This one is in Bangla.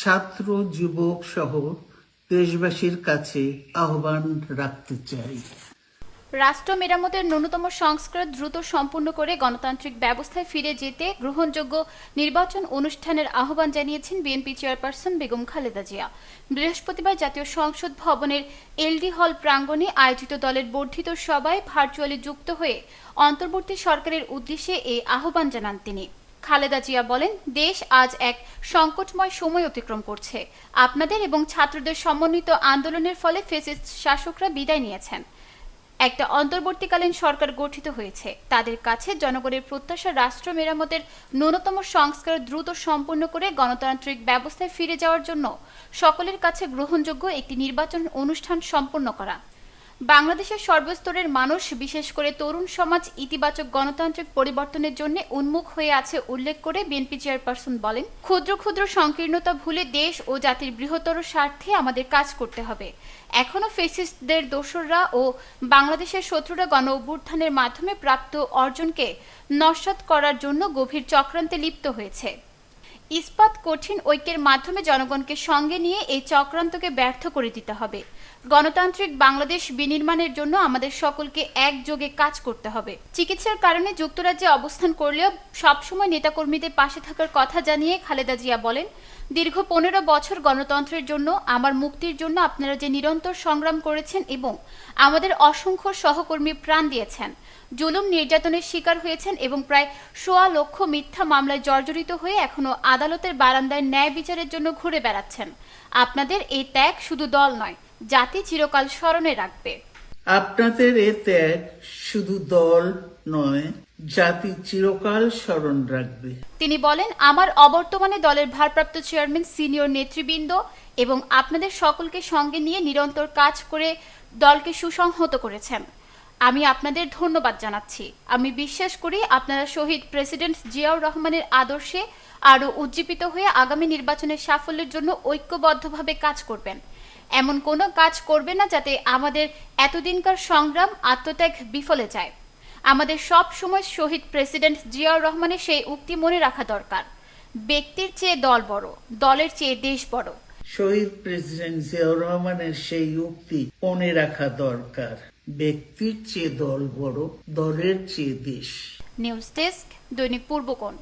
ছাত্র যুবক সহ দেশবাসীর কাছে আহ্বান রাখতে চাই। রাষ্ট্র মেরামতের ন্যূনতম সংস্কার দ্রুত সম্পূর্ণ করে গণতান্ত্রিক ব্যবস্থায় ফিরে যেতে গ্রহণযোগ্য নির্বাচন অনুষ্ঠানের আহ্বান জানিয়েছেন বিএনপি চেয়ারপারসন বেগম খালেদা জিয়া। বৃহস্পতিবার জাতীয় সংসদ ভবনের এলডি হল প্রাঙ্গণে আয়োজিত দলের বর্ধিত সভায় ভার্চুয়ালি যুক্ত হয়ে অন্তর্বর্তী সরকারের উদ্দেশ্যে এই আহ্বান জানান তিনি। খালেদা জিয়া বলেন, দেশ আজ এক সংকটময় সময় অতিক্রম করছে। আপনাদের এবং ছাত্রদের সমন্বিত আন্দোলনের ফলে ফেসিস্ট শাসকরা বিদায় নিয়েছেন। একটা অন্তর্বর্তীকালীন সরকার গঠিত হয়েছে। তাদের কাছে জনগণের প্রত্যাশা রাষ্ট্র মেরামতের ন্যূনতম সংস্কার দ্রুত সম্পূর্ণ করে গণতান্ত্রিক ব্যবস্থায় ফিরে যাওয়ার জন্য সকলের কাছে গ্রহণযোগ্য একটি নির্বাচন অনুষ্ঠান সম্পন্ন করা। বাংলাদেশের সর্বস্তরের মানুষ, বিশেষ করে তরুণ সমাজ, ইতিবাচক গণতান্ত্রিক পরিবর্তনের জন্য উন্মুখ হয়ে আছে উল্লেখ করে বিএনপি চেয়ারপারসন বলেন, ক্ষুদ্র ক্ষুদ্র সংকীর্ণতা ভুলে দেশ ও জাতির বৃহত্তর স্বার্থে আমাদের কাজ করতে হবে। এখনও ফেসিস্টদের দোসররা ও বাংলাদেশের শত্রুরা গণ অভ্যুত্থানের মাধ্যমে প্রাপ্ত অর্জনকে নস্যাৎ করার জন্য গভীর চক্রান্তে লিপ্ত হয়েছে। ইস্পাত কঠিন ঐক্যের মাধ্যমে জনগণকে সঙ্গে নিয়ে এই চক্রান্তকে ব্যর্থ করে দিতে হবে। গণতান্ত্রিক বাংলাদেশ বিনির্মাণের জন্য আমাদের সকলকে একযোগে কাজ করতে হবে। চিকিৎসার কারণে যুক্তরাজ্যে অবস্থান করলেও সবসময় নেতাকর্মীদের পাশে থাকার কথা জানিয়ে খালেদা জিয়া বলেন, দীর্ঘ পনেরো বছর গণতন্ত্রের জন্য, আমার মুক্তির জন্য আপনারা যে নিরন্তর সংগ্রাম করেছেন এবং আমাদের অসংখ্য সহকর্মী প্রাণ দিয়েছেন, জুলুম নির্যাতনের শিকার হয়েছেন এবং প্রায় সোয়া লক্ষ মিথ্যা মামলায় জর্জরিত হয়ে এখনও আদালতের বারান্দায় ন্যায় বিচারের জন্য ঘুরে বেড়াচ্ছেন। আপনাদের এই ত্যাগ শুধু দল নয় জাতি চিরকাল স্মরণে রাখবে। আপনাদের এ ত্যাগ শুধু দল নয় জাতি চিরকাল স্মরণ রাখবে। তিনি বলেন আমার অবর্তমানে দলের ভারপ্রাপ্ত চেয়ারম্যান সিনিয়র নেতৃবৃন্দ এবং আপনাদের সকলকে সঙ্গে নিয়ে নিরন্তর কাজ করে দলকে সুসংহত করেছেন। আমি আপনাদের ধন্যবাদ জানাচ্ছি। আমি বিশ্বাস করি আপনারা শহীদ প্রেসিডেন্ট জিয়াউর রহমানের আদর্শে আরও উজ্জীবিত হয়ে আগামী নির্বাচনের সাফল্যের জন্য ঐক্যবদ্ধভাবে কাজ করবেন। এমন কোনো কাজ করবে না যাতে আমাদের এতদিনকার সংগ্রাম আত্মত্যাগ বিফলে যায়। আমাদের সব সময় শহীদ প্রেসিডেন্ট জিয়াউর রহমানের সেই উক্তি মনে রাখা দরকার। ব্যক্তির চেয়ে দল বড় দলের চেয়ে দেশ বড়। শহীদ প্রেসিডেন্ট জিয়াউর রহমানের সেই উক্তি মনে রাখা দরকার। ব্যক্তির চেয়ে দল বড় দলের চেয়ে দেশ। নিউজ ডেস্ক দৈনিক পূর্বকোণ